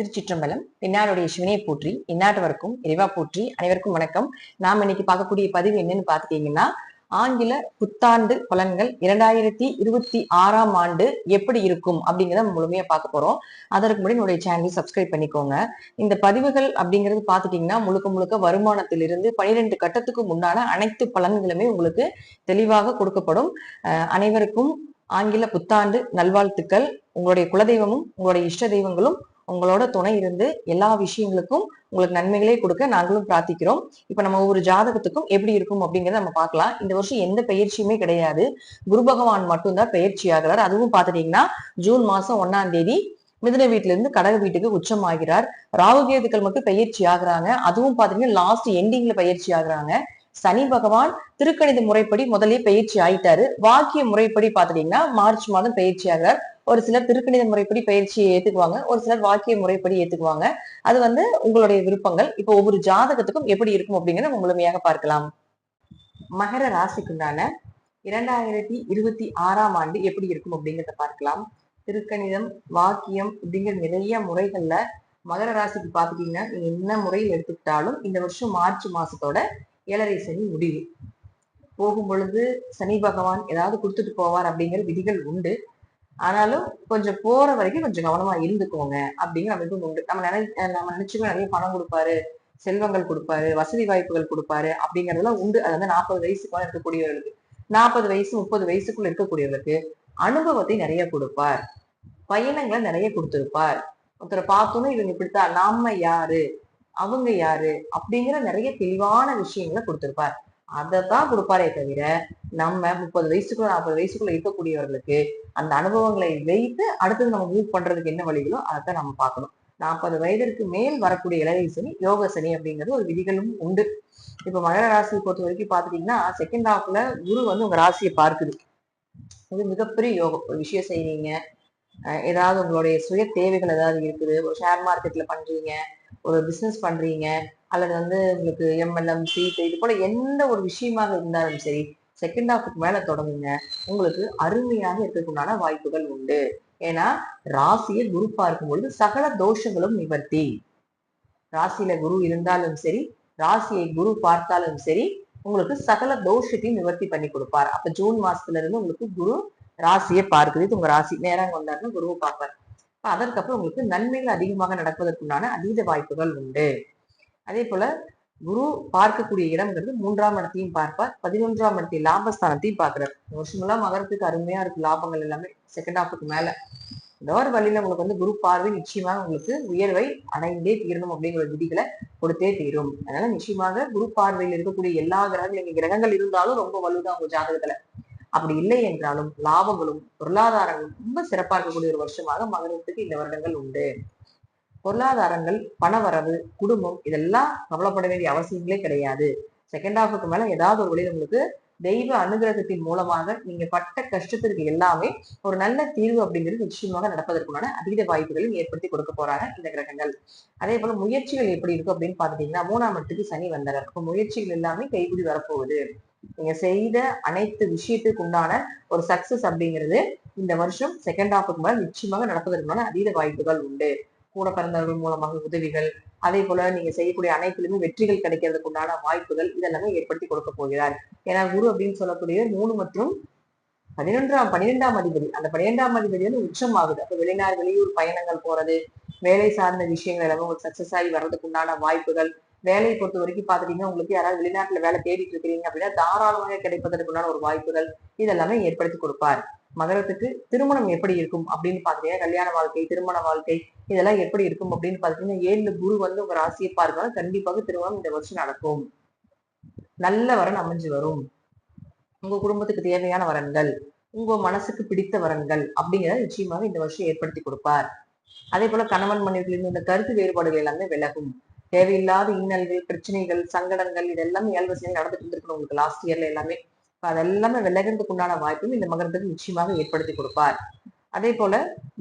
திருச்சிற்றம்பலம் இன்னாருடைய சிவனையை போற்றி இந்நாட்டவருக்கும் இறைவா போற்றி அனைவருக்கும் வணக்கம். நாம் இன்னைக்கு பார்க்கக்கூடிய பதிவு என்னன்னு பாத்துட்டீங்கன்னா ஆங்கில புத்தாண்டு பலன்கள் இரண்டாயிரத்தி இருபத்தி ஆறாம் ஆண்டு எப்படி இருக்கும் அப்படிங்கிறத முழுமையா பார்க்க போறோம். அதற்கு முன்னாடி என்னுடைய சேனலை சப்ஸ்கிரைப் பண்ணிக்கோங்க. இந்த பதிவுகள் அப்படிங்கிறது பாத்துட்டீங்கன்னா முழுக்க முழுக்க வருமானத்திலிருந்து பனிரெண்டு கட்டத்துக்கு முன்னான அனைத்து பலன்களுமே உங்களுக்கு தெளிவாக கொடுக்கப்படும். அனைவருக்கும் ஆங்கில புத்தாண்டு நல்வாழ்த்துக்கள். உங்களுடைய குலதெய்வமும் உங்களுடைய இஷ்ட தெய்வங்களும் உங்களோட துணை இருந்து எல்லா விஷயங்களுக்கும் உங்களுக்கு நன்மைகளே கொடுக்க நாங்களும் பிரார்த்திக்கிறோம். இப்ப நம்ம ஒவ்வொரு ஜாதகத்துக்கும் எப்படி இருக்கும் அப்படிங்கறத நம்ம பார்க்கலாம். இந்த வருஷம் எந்த பயிற்சியுமே கிடையாது. குரு பகவான் மட்டும்தான் பயிற்சி ஆகிறார். அதுவும் பாத்துட்டீங்கன்னா ஜூன் மாசம் ஒன்னாம் தேதி மிதன வீட்டுல இருந்து கடக வீட்டுக்கு உச்சம் ஆகிறார் ராகுகேதுக்கள் மட்டும் பயிற்சி ஆகுறாங்க. அதுவும் பாத்தீங்கன்னா லாஸ்ட் எண்டிங்ல பயிற்சி ஆகுறாங்க. சனி பகவான் திருக்கணித முறைப்படி முதலே பயிற்சி ஆயிட்டாரு. வாக்கிய முறைப்படி பாத்துட்டீங்கன்னா மார்ச் மாதம் பயிற்சி ஆகிறார். ஒரு சிலர் திருக்கணித முறைப்படி பயிற்சியை ஏத்துக்குவாங்க. ஒரு சிலர் வாக்கிய முறைப்படி ஏத்துக்குவாங்க. அது வந்து உங்களுடைய விருப்பங்கள். இப்போ ஒவ்வொரு ஜாதகத்துக்கும் எப்படி இருக்கும் அப்படிங்கறத முழுமையாக பார்க்கலாம். மகர ராசிக்குண்டான இரண்டாயிரத்தி இருபத்தி ஆறாம் ஆண்டு எப்படி இருக்கும் அப்படிங்கிறத பார்க்கலாம். திருக்கணிதம் வாக்கியம் அப்படிங்கிற நிறைய முறைகள்ல மகர ராசிக்கு பாத்துட்டீங்கன்னா நீங்க என்ன முறையில் எடுத்துக்கிட்டாலும் இந்த வருஷம் மார்ச் மாசத்தோட ஏழரை சனி முடிவு. போகும் பொழுது சனி பகவான் ஏதாவது கொடுத்துட்டு போவார் அப்படிங்கிற விதிகள் உண்டு. ஆனாலும் கொஞ்சம் போற வரைக்கும் கொஞ்சம் கவனமா இருந்துக்கோங்க. அப்படிங்கிற அமைப்பும் உண்டு. நம்ம நினை நம்ம நினைச்சுக்கோ நிறைய பணம் கொடுப்பாரு செல்வங்கள் கொடுப்பாரு வசதி வாய்ப்புகள் கொடுப்பாரு அப்படிங்கறதெல்லாம் உண்டு. அது வந்து நாற்பது வயசுக்கு மேல இருக்கக்கூடியவர்களுக்கு நாற்பது வயசு முப்பது வயசுக்குள்ள இருக்கக்கூடியவர்களுக்கு அனுபவத்தை நிறைய கொடுப்பார். பயணங்களை நிறைய கொடுத்திருப்பார். ஒருத்தரை பார்த்தோன்னு இவங்க இப்படித்தான் நாம யாரு? அவங்க யாரு? அப்படிங்கிற நிறைய தெளிவான விஷயங்களை கொடுத்திருப்பார். அதை தான் கொடுப்பாரே தவிர நம்ம முப்பது வயசுக்குள்ள நாற்பது வயசுக்குள்ள இருக்கக்கூடியவர்களுக்கு அந்த அனுபவங்களை வைத்து அடுத்தது நம்ம மூவ் பண்றதுக்கு என்ன வழிகளோ அதை நம்ம பார்க்கணும். நாற்பது வயதிற்கு மேல் வரக்கூடிய இளைய சனி யோக சனி அப்படிங்கிறது ஒரு விதிகளும் உண்டு. இப்ப மகர ராசியை பொறுத்த வரைக்கும் பாத்துட்டீங்கன்னா செகண்ட் ஹாஃப்ல குரு வந்து உங்க ராசியை பார்க்குது. இது மிகப்பெரிய யோகம். ஒரு விஷயம் செய்றீங்க. ஏதாவது உங்களுடைய சுய தேவைகள் ஏதாவது இருக்குது. ஒரு ஷேர் மார்க்கெட்ல பண்றீங்க. ஒரு பிசினஸ் பண்றீங்க. அல்லது வந்து உங்களுக்கு எம்எல்எம் சீட்டு இது போல எந்த ஒரு விஷயமாக இருந்தாலும் சரி செகண்ட் ஹாஃபுக்கு மேல தொடங்குங்க. உங்களுக்கு அருமையாக இருக்கக்குண்டான வாய்ப்புகள் உண்டு. ஏன்னா ராசியை குரு பார்க்கும் பொழுது சகல தோஷங்களும் நிவர்த்தி. ராசியில குரு இருந்தாலும் சரி ராசியை குரு பார்த்தாலும் சரி உங்களுக்கு சகல தோஷத்தையும் நிவர்த்தி பண்ணி கொடுப்பார். அப்ப ஜூன் மாசத்துல இருந்து உங்களுக்கு குரு ராசியை பார்க்குது. இது உங்க ராசி. நேரம் வந்தாருன்னா குருவை பார்ப்பார். அதற்கப்புறம் உங்களுக்கு நன்மைகள் அதிகமாக நடப்பதற்குண்டான அதீத வாய்ப்புகள் உண்டு. அதே போல குரு பார்க்கக்கூடிய இடம்ங்கிறது மூன்றாம் இடத்தையும் பார்ப்பார். பதினொன்றாம் இடத்தையும் லாபஸ்தானத்தையும் பார்க்கிறார். வருஷமெல்லாம் மகரத்துக்கு அருமையா இருக்கு. லாபங்கள் எல்லாமே செகண்ட் ஹாஃபுக்கு மேல. ஏதோ ஒரு வழியில உங்களுக்கு வந்து குரு பார்வை நிச்சயமாக உங்களுக்கு உயர்வை அடைந்தே தீரணும் அப்படிங்கிற விதிகளை கொடுத்தே தீரும். அதனால நிச்சயமாக குரு பார்வையில் இருக்கக்கூடிய எல்லா கிரகங்கள் எங்க கிரகங்கள் இருந்தாலும் ரொம்ப வலுதான் உங்க ஜாதகத்துல. அப்படி இல்லை என்றாலும் லாபங்களும் பொருளாதாரங்களும் ரொம்ப சிறப்பாக இருக்கக்கூடிய ஒரு வருஷமாக மகரத்துக்கு இந்த வருடங்கள் உண்டு. பொருளாதாரங்கள் பணவரவு குடும்பம் இதெல்லாம் கவலைப்பட வேண்டிய அவசியங்களே கிடையாது. செகண்ட் ஹாஃபுக்கு மேல ஏதாவது ஒரு வழியில் உங்களுக்கு தெய்வ அனுகிரகத்தின் மூலமாக நீங்க பட்ட கஷ்டத்திற்கு எல்லாமே ஒரு நல்ல தீர்வு அப்படிங்கிறது நிச்சயமாக நடப்பதற்குண்டான அதீத வாய்ப்புகளையும் ஏற்படுத்தி கொடுக்க போறாங்க இந்த கிரகங்கள். அதே போல முயற்சிகள் எப்படி இருக்கும் அப்படின்னு பாத்துட்டீங்கன்னா மூணாம் இடத்துக்கு சனி வந்தார். அப்ப முயற்சிகள் எல்லாமே கைகூடி வரப்போகுது. நீங்க செய்த அனைத்து விஷயத்துக்கு உண்டான ஒரு சக்சஸ் அப்படிங்கிறது இந்த வருஷம் செகண்ட் ஹாஃபுக்கு மேல நிச்சயமாக நடப்பதற்கான அதீத வாய்ப்புகள் உண்டு. கூட பிறந்தவர்கள் மூலமாக உதவிகள் அதே போல நீங்க செய்யக்கூடிய அனைத்திலுமே வெற்றிகள் கிடைக்கிறதுக்கு உண்டான வாய்ப்புகள் இதெல்லாமே ஏற்படுத்தி கொடுக்க போகிறார். ஏன்னா குரு அப்படின்னு சொல்லக்கூடிய மூணு மற்றும் பன்னிரெண்டாம் பன்னிரெண்டாம் அதிபதி. அந்த பன்னிரெண்டாம் அதிபதி வந்து உச்சம் ஆகுது. அப்ப வெளிநாடு வெளியூர் பயணங்கள் போறது வேலை சார்ந்த விஷயங்கள் எல்லாமே உங்களுக்கு சக்சஸ் ஆகி வர்றதுக்கு உண்டான வாய்ப்புகள். வேலையை பொறுத்த வரைக்கும் பாத்துட்டீங்கன்னா உங்களுக்கு யாராவது வெளிநாட்டுல வேலை தேடிட்டு இருக்கிறீங்க அப்படின்னா தாராளமாக கிடைப்பதற்குண்டான ஒரு வாய்ப்புகள் இதெல்லாமே ஏற்படுத்தி கொடுப்பார். மகரத்துக்கு திருமணம் எப்படி இருக்கும் அப்படின்னு பாத்தீங்கன்னா கல்யாண வாழ்க்கை திருமண வாழ்க்கை இதெல்லாம் எப்படி இருக்கும் அப்படின்னு பாத்தீங்கன்னா ஏழு குரு வந்து உங்க ராசியை பார்க்கணும் கண்டிப்பாக திருமணம் இந்த வருஷம் நடக்கும். நல்ல வரன் அமைஞ்சு வரும். உங்க குடும்பத்துக்கு தேவையான வரன்கள் உங்க மனசுக்கு பிடித்த வரன்கள் அப்படிங்கிறத நிச்சயமாக இந்த வருஷம் ஏற்படுத்தி கொடுப்பார். அதே போல கணவன் மனைவிகளின் இந்த கருத்து வேறுபாடுகள் எல்லாமே விலகும். தேவையில்லாத இன்னல்கள் பிரச்சனைகள் சங்கடங்கள் இதெல்லாம் எல்லாமே ஏழு வருஷம் நடந்துட்டு இருந்திருக்கணும் உங்களுக்கு லாஸ்ட் இயர்ல எல்லாமே. அதெல்லாமே விலகிறதுக்கு உண்டான வாய்ப்பும் இந்த மகரத்துக்கு நிச்சயமாக ஏற்படுத்தி கொடுப்பார். அதே போல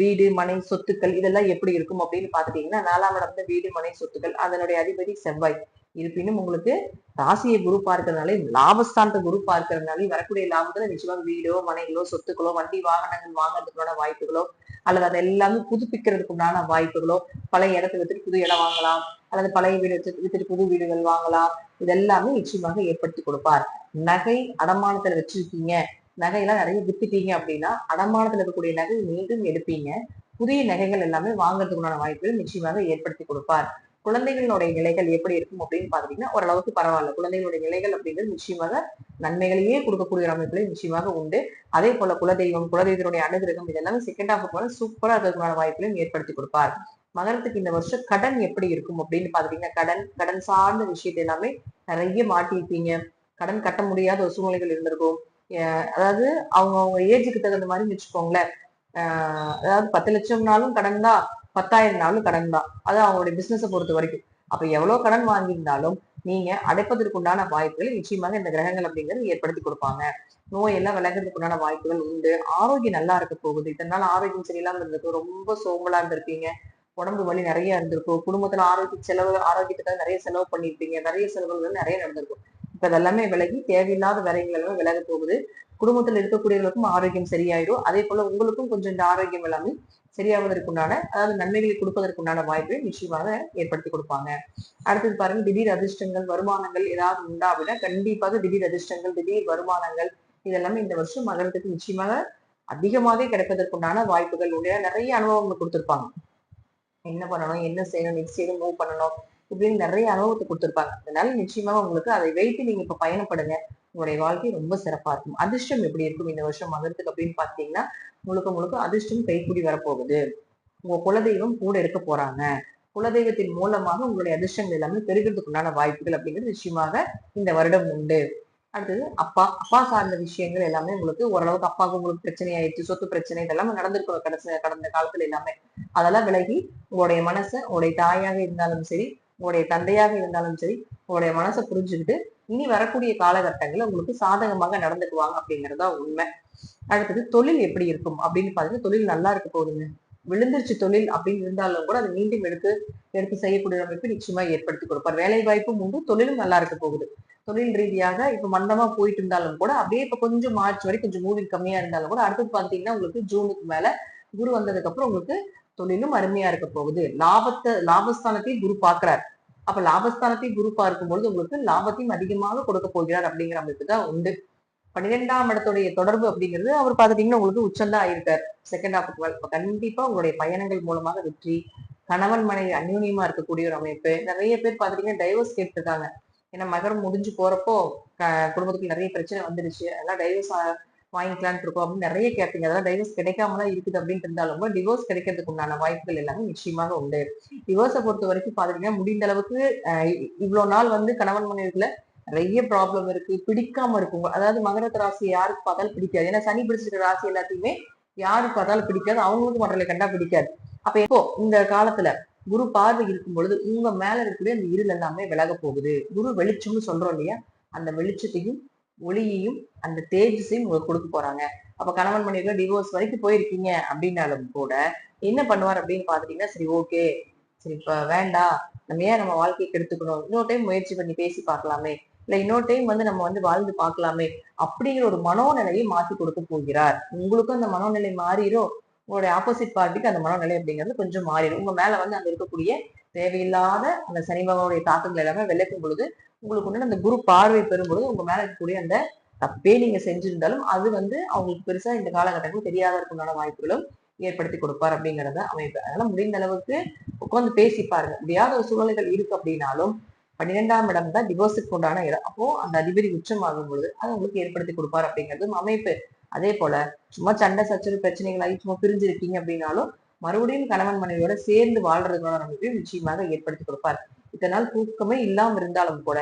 வீடு மனை சொத்துக்கள் இதெல்லாம் எப்படி இருக்கும் அப்படின்னு பாத்துட்டீங்கன்னா நாலாம் இடத்துல வீடு மனை சொத்துக்கள் அதனுடைய அதிபதி செவ்வாய். இருப்பினும் உங்களுக்கு ராசியை குரு பார்க்கறதுனாலே லாபஸ்தானத்தை குரு பார்க்கறதுனாலே வரக்கூடிய லாபத்துல நிச்சயமாக வீடோ மனைகளோ சொத்துக்களோ வண்டி வாகனங்கள் வாங்குறதுக்கான வாய்ப்புகளோ அல்லது அதை எல்லாமே புதுப்பிக்கிறதுக்கு உண்டான வாய்ப்புகளோ பழைய இடத்துல வச்சுட்டு புது இடம் வாங்கலாம். அல்லது பழைய வீடு வித்துட்டு புது வீடுகள் வாங்கலாம். இதெல்லாமே நிச்சயமாக ஏற்படுத்தி கொடுப்பார். நகை அடமானத்துல வச்சிருக்கீங்க. நகையெல்லாம் நிறைய வித்துட்டீங்க அப்படின்னா அடமானத்துல இருக்கக்கூடிய நகை மீண்டும் எடுப்பீங்க. புதிய நகைகள் எல்லாமே வாங்குறதுக்குண்டான வாய்ப்புகள் நிச்சயமாக ஏற்படுத்தி கொடுப்பார். குழந்தைகளுடைய நிலைகள் எப்படி இருக்கும் அப்படின்னு பாத்தீங்கன்னா ஓரளவுக்கு பரவாயில்ல. குழந்தைகளுடைய நிலைகள் அப்படிங்கிறது நிச்சயமாக நன்மைகளையே கொடுக்கக்கூடிய அமைப்புகளை நிச்சயமாக உண்டு. அதே போல குலதெய்வம் குலதெய்வத்தினுடைய அனுகிரகம் இதெல்லாமே செகண்ட் ஹாஃப் போல சூப்பரா இருக்கிறதுக்கான வாய்ப்புகளையும் ஏற்படுத்தி கொடுப்பார். மகரத்துக்கு இந்த வருஷம் கடன் எப்படி இருக்கும் அப்படின்னு பாத்துட்டீங்கன்னா கடன் கடன் சார்ந்த விஷயத்தை எல்லாமே நிறைய மாட்டிருப்பீங்க கடன் கட்ட முடியாத ஒரு சூழ்நிலைகள் இருந்திருக்கும். அஹ் அதாவது அவங்க அவங்க ஏஜுக்கு தகுந்த மாதிரி வச்சுக்கோங்களேன். ஆஹ் அதாவது பத்து லட்சம்னாலும் கடன் தான் பத்தாயிரம் நாளும் கடன் தான். அது அவங்களுடைய பிசினஸை பொறுத்த வரைக்கும். அப்ப எவ்வளவு கடன் வாங்கியிருந்தாலும் நீங்க அடைப்பதற்குண்டான வாய்ப்புகளை நிச்சயமாக இந்த கிரகங்கள் அப்படிங்கிறது ஏற்படுத்தி கொடுப்பாங்க. நோய் எல்லாம் உண்டான வாய்ப்புகள் உண்டு. ஆரோக்கியம் நல்லா இருக்க போகுது. இதனால ஆரோக்கியம் சரியில்லாம இருந்திருக்கும். ரொம்ப சோம்பலா இருந்திருப்பீங்க. உடம்பு வலி நிறைய இருந்திருக்கும். குடும்பத்துல ஆரோக்கிய செலவு ஆரோக்கியத்துக்காக நிறைய செலவு பண்ணிருப்பீங்க நிறைய செலவுகள் நிறைய நடந்திருக்கும். இப்ப அதெல்லாமே விலகி தேவையில்லாத விலைகள் எல்லாமே விலக போகுது. குடும்பத்துல இருக்கக்கூடியவர்களுக்கும் ஆரோக்கியம் சரியாயிடும். அதே போல உங்களுக்கும் கொஞ்சம் இந்த ஆரோக்கியம் எல்லாமே சரியாவதற்குண்டான அதாவது நன்மைகளை கொடுப்பதற்குண்டான வாய்ப்பை நிச்சயமாக ஏற்படுத்தி கொடுப்பாங்க. அடுத்தது பாருங்க திடீர் அதிர்ஷ்டங்கள் வருமானங்கள் ஏதாவது உண்டா அப்படின்னா கண்டிப்பாக திடீர் அதிர்ஷ்டங்கள் திடீர் வருமானங்கள் இதெல்லாமே இந்த வருஷம் மகரத்துக்கு நிச்சயமாக அதிகமாகவே கிடைப்பதற்குண்டான வாய்ப்புகள் உண்டு நிறைய அனுபவங்கள் கொடுத்திருப்பாங்க. என்ன பண்ணணும் என்ன செய்யணும் நெக்ஸ்ட் எது மூவ் பண்ணணும் இப்படின்னு நிறைய அனுபவத்தை கொடுத்துருப்பாங்க. அதனால நிச்சயமாக உங்களுக்கு அதை வைத்து நீங்க இப்ப பயணப்படுங்க. உங்களுடைய வாழ்க்கை ரொம்ப சிறப்பா இருக்கும். அதிர்ஷ்டம் எப்படி இருக்கும்? இந்த வருஷம் மகரத்துக்கு அப்படின்னு பார்த்தீங்கன்னா முழுக்க முழுக்க அதிர்ஷ்டம் கைக்கூடி வரப்போகுது. உங்க குலதெய்வம் கூட இருக்க போறாங்க. குலதெய்வத்தின் மூலமாக உங்களுடைய அதிர்ஷ்டங்கள் எல்லாமே பெருகிறதுக்கு உண்டான வாய்ப்புகள் அப்படிங்கிறது நிச்சயமாக இந்த வருடம் உண்டு. அடுத்தது அப்பா அப்பா சார்ந்த விஷயங்கள் எல்லாமே உங்களுக்கு ஓரளவுக்கு அப்பாவுக்கு உங்களுக்கு பிரச்சனை ஆயிடுச்சு சொத்து பிரச்சனை இதெல்லாம் நடந்திருக்கும். கடைசி கடந்த காலத்துல எல்லாமே. அதெல்லாம் விலகி உங்களுடைய மனசை உங்களுடைய தாயாக இருந்தாலும் சரி உங்களுடைய தந்தையாக இருந்தாலும் சரி உங்களுடைய மனசை புரிஞ்சுக்கிட்டு இனி வரக்கூடிய காலகட்டங்கள்ல உங்களுக்கு சாதகமாக நடந்துக்குவாங்க அப்படிங்கறதா உண்மை. அடுத்தது தொழில் எப்படி இருக்கும் அப்படின்னு பாத்தீங்கன்னா தொழில் நல்லா இருக்க போகுதுங்க. விழுந்துருச்சு தொழில் அப்படின்னு இருந்தாலும் கூட அதை மீண்டும் எடுத்து எடுத்து செய்யக்கூடிய அமைப்பு நிச்சயமா ஏற்படுத்தி கொடுப்பார் வேலை வாய்ப்பும் உண்டு தொழிலும் நல்லா இருக்க போகுது. தொழில் ரீதியாக இப்ப மந்தமா போயிட்டு இருந்தாலும் கூட அப்படியே இப்ப கொஞ்சம் மார்ச் வரை கொஞ்சம் மூவிங் கம்மியா இருந்தாலும் கூட அடுத்தது பாத்தீங்கன்னா உங்களுக்கு ஜூனுக்கு மேல குரு வந்ததுக்கு அப்புறம் உங்களுக்கு தொழிலும் அருமையா இருக்க போகுது. லாபத்தை லாபஸ்தானத்தையும் குரு பாக்குறார் அப்ப லாபஸ்தானத்தையும் குரு பார்க்கும்பொழுது உங்களுக்கு லாபத்தையும் அதிகமாக கொடுக்க போகிறார் அப்படிங்கிற அமைப்பு தான் உண்டு. பன்னிரெண்டாம் இடத்துடைய தொடர்பு அப்படிங்கிறது அவர் பார்த்துட்டீங்கன்னா உங்களுக்கு உச்சந்தா ஆயிருக்கார். செகண்ட் ஆஃப் இப்போ கண்டிப்பா உங்களுடைய பயணங்கள் மூலமாக வெற்றி கணவன் மனைவி அந்யூன்யமா இருக்கக்கூடிய ஒரு அமைப்பு. நிறைய பேர் பார்த்துட்டீங்கன்னா டைவர்ஸ் கேட்டிருக்காங்க. ஏன்னா மகரம் முடிஞ்சு போறப்போ குடும்பத்துக்கு நிறைய பிரச்சனை வந்துருச்சு. அதெல்லாம் டைவர்ஸ் வாங்கிக்கலான் இருக்கோம் அப்படின்னு நிறைய கேட்டீங்க. அதெல்லாம் டைவர்ஸ் கிடைக்காமலாம் இருக்குது அப்படின்ட்டு இருந்தாலும் கூட டிவோர்ஸ் கிடைக்கிறதுக்கு உண்டான வாய்ப்புகள் எல்லாமே நிச்சயமாக உண்டு. டிவோர்ஸை பொறுத்த வரைக்கும் பாத்தீங்கன்னா முடிந்த அளவுக்கு இவ்வளோ நாள் வந்து கணவன் மனைவிகளை நிறைய ப்ராப்ளம் இருக்கு. பிடிக்காம இருக்கும் அதாவது மகரத்த ராசி யாருக்கு பார்த்தாலும் பிடிக்காது. ஏன்னா சனி பிடிச்சிருக்க ராசி எல்லாத்தையுமே யாருக்கு பார்த்தாலும் பிடிக்காது. அவங்களுக்கு மற்றலை கண்டா பிடிக்காது. அப்ப எப்போ இந்த காலத்துல குரு பார்வை இருக்கும் பொழுது உங்க மேல இருக்கக்கூடிய அந்த இருள் எல்லாமே விலக போகுது. குரு வெளிச்சம்னு சொல்றோம் இல்லையா? அந்த வெளிச்சத்தையும் ஒளியையும் அந்த தேஜஸையும் உங்களுக்கு கொடுக்க போறாங்க. அப்ப கணவன் மனைவில டிவோர்ஸ் வரைக்கும் போயிருக்கீங்க அப்படின்னாலும் கூட என்ன பண்ணுவார் அப்படின்னு பாத்துட்டீங்கன்னா சரி ஓகே சரி இப்ப வேண்டாம். நம்ம ஏன் நம்ம வாழ்க்கையை கெடுத்துக்கணும்? இன்னொரு டைம் முயற்சி பண்ணி பேசி பார்க்கலாமே. இல்லை இன்னொரு டைம் வந்து நம்ம வந்து வாழ்ந்து பார்க்கலாமே அப்படிங்கிற ஒரு மனோநிலையை மாற்றி கொடுக்க போகிறார். உங்களுக்கும் அந்த மனோநிலை மாறிடும் உங்களுடைய ஆப்போசிட் பார்ட்டிக்கு அந்த மனோநிலை அப்படிங்கிறது கொஞ்சம் மாறிடும் உங்க மேல வந்து அங்க இருக்கக்கூடிய தேவையில்லாத அந்த சனி பகவானுடைய தாக்கங்கள் எல்லாமே விளக்கும் பொழுது உங்களுக்கு உண்டான அந்த குரு பார்வை பெறும் பொழுது உங்க மேல இருக்கக்கூடிய அந்த தப்பே நீங்க செஞ்சிருந்தாலும் அது வந்து அவங்களுக்கு பெருசா இந்த காலகட்டங்கள் தெரியாத தெரியாததுக்குண்டான வாய்ப்புகளும் ஏற்படுத்தி கொடுப்பார் அப்படிங்கிறத அமைப்பு. அதனால முடிந்த அளவுக்கு உட்காந்து பேசி பாருங்க. முடியாத ஒரு சூழ்நிலைகள் இருக்கு அப்படின்னாலும் பன்னிரெண்டாம் இடம் தான் டிவோர்ஸுக்கு உண்டான இடம். அப்போ அந்த அதிபதி உச்சமாகும் பொழுது அது உங்களுக்கு ஏற்படுத்தி கொடுப்பார் அப்படிங்கிறது அமைப்பு. அதே போல சும்மா சண்டை சச்சரவு பிரச்சனைகள் ஆகி சும்மா பிரிஞ்சிருக்கீங்க அப்படின்னாலும் மறுபடியும் கணவன் மனைவியோட சேர்ந்து வாழ்றதுக்கான அமைப்பையும் நிச்சயமாக ஏற்படுத்தி கொடுப்பார். இதனால் தூக்கமே இல்லாம இருந்தாலும் கூட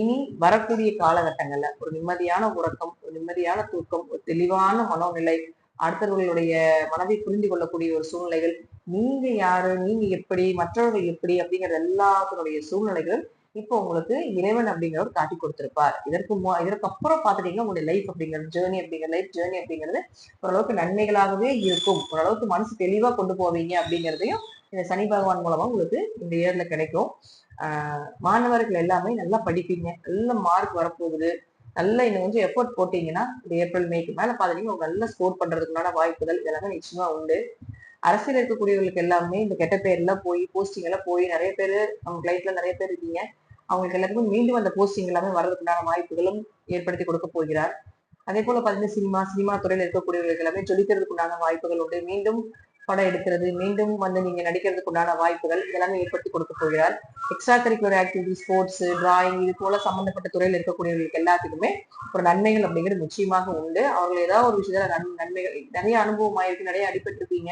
இனி வரக்கூடிய காலகட்டங்கள்ல ஒரு நிம்மதியான உறக்கம் ஒரு நிம்மதியான தூக்கம் ஒரு தெளிவான மனோநிலை அடுத்தவர்களுடைய மனதை புரிந்து கொள்ளக்கூடிய ஒரு சூழ்நிலைகள் நீங்க யாரு நீங்க எப்படி மற்றவர்கள் எப்படி அப்படிங்கிற எல்லாத்தினுடைய சூழ்நிலைகளும் இப்போ உங்களுக்கு இறைவன் அப்படிங்கிறவர் காட்டி கொடுத்திருப்பார். இதற்கு மு- இதற்கு அப்புறம் பாத்துட்டீங்கன்னா உங்களுடைய லைஃப் அப்படிங்கிற ஜேர்னி அப்படிங்கிற லைஃப் ஜேர்னி அப்படிங்கிறது ஓரளவுக்கு நன்மைகளாகவே இருக்கும். ஓரளவுக்கு மனசு தெளிவா கொண்டு போவீங்க அப்படிங்கிறதையும் இந்த சனி பகவான் மூலமா உங்களுக்கு இந்த இயர்ல கிடைக்கும். ஆஹ் மாணவர்கள் எல்லாமே நல்லா படிப்பீங்க. நல்ல மார்க் வரப்போகுது. நல்லா இன்னும் கொஞ்சம் எஃபோர்ட் போட்டீங்கன்னா இந்த ஏப்ரல் மேக்கு மேல பாத்தீங்கன்னா உங்களுக்கு நல்லா ஸ்கோர் பண்ணுறதுக்குனால வாய்ப்புகள் இதெல்லாமே நிச்சயமா உண்டு. அரசியல் இருக்கக்கூடியவர்களுக்கு எல்லாமே இந்த கெட்ட பேர்ல போய் போஸ்டிங் எல்லாம் போய் நிறைய பேர் அவங்க லைஃப்ல நிறைய பேர் இருக்கீங்க. அவங்களுக்கு எல்லாருக்கும் மீண்டும் அந்த போஸ்டிங் எல்லாமே வர்றதுக்குண்டான வாய்ப்புகளும் ஏற்படுத்தி கொடுக்க போகிறார். அதே போல பார்த்தீங்கன்னா சினிமா சினிமா துறையில் இருக்கக்கூடியவர்களுக்கு எல்லாமே ஜொலிக்கிறதுக்கு உண்டான வாய்ப்புகள் உண்டு. மீண்டும் படம் எடுக்கிறது மீண்டும் வந்து நீங்க நடிக்கிறதுக்கு உண்டான வாய்ப்புகள் இதெல்லாமே ஏற்படுத்தி கொடுக்க போகிறார். Extra curricular activity sports drawing இது போல சம்பந்தப்பட்ட துறையில் இருக்கக்கூடியவர்களுக்கு எல்லாத்துக்குமே ஒரு நன்மைகள் அப்படிங்கிறது நிச்சயமாக உண்டு. அவர்கள் ஏதாவது ஒரு விஷயத்துல நன்- நன்மைகள் நிறைய அனுபவம் ஆயிருக்கு நிறைய அடிபட்டிருப்பீங்க.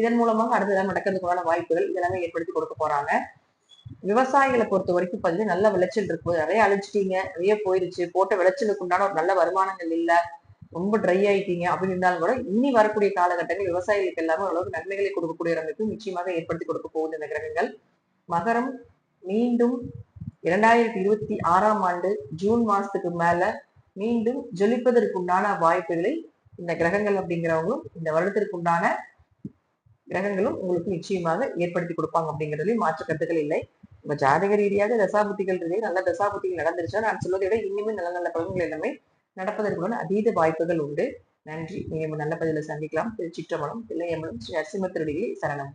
இதன் மூலமாக அடுத்ததான் நடக்கிறதுக்கான வாய்ப்புகள் இதெல்லாமே ஏற்படுத்தி கொடுக்க போறாங்க. விவசாயிகளை பொறுத்த வரைக்கும் பார்த்தீங்கன்னா நல்ல விளைச்சல் இருக்கு. நிறைய அழிச்சிட்டீங்க. நிறைய போயிருச்சு. போட்ட விளைச்சலுக்கு உண்டான ஒரு நல்ல வருமானங்கள் இல்லை. ரொம்ப ட்ரை ஆயிட்டீங்க. அப்படின்னு இருந்தாலும் கூட இனி வரக்கூடிய காலகட்டங்கள் விவசாயிகளுக்கு எல்லாமே ஓரளவுக்கு நன்மைகளை கொடுக்கக்கூடிய ஒரு அமைப்பு நிச்சயமாக ஏற்படுத்தி கொடுக்க போகுது இந்த கிரகங்கள். மகரம் மீண்டும் இரண்டாயிரத்தி இருபத்தி ஆறாம் ஆண்டு ஜூன் மாசத்துக்கு மேல மீண்டும் ஜொலிப்பதற்கு உண்டான வாய்ப்புகளை இந்த கிரகங்கள் அப்படிங்கிறவங்களும் இந்த வருடத்திற்கு உண்டான கிரகங்களும் உங்களுக்கு நிச்சயமாக ஏற்படுத்தி கொடுப்பாங்க அப்படிங்கிறதுலயும் மாற்று கருத்துக்கள் இல்லை. உங்க ஜாதக ரீதியாக தசாபுத்திகள் ரீதியாக நல்ல தசாபுத்திகள் நடந்துருச்சா நான் சொல்வதை விட இன்னுமே நல்ல நல்ல பலன்கள் எல்லாமே நடப்பதற்குள்ள அதீத வாய்ப்புகள் உண்டு. நன்றி. மீண்டும் நல்ல பதில சந்திக்கலாம். திருச்சிற்றம்பலம் பிள்ளையம்பலம் ஸ்ரீ நரசிம்ம திருடிகளை சரணம்.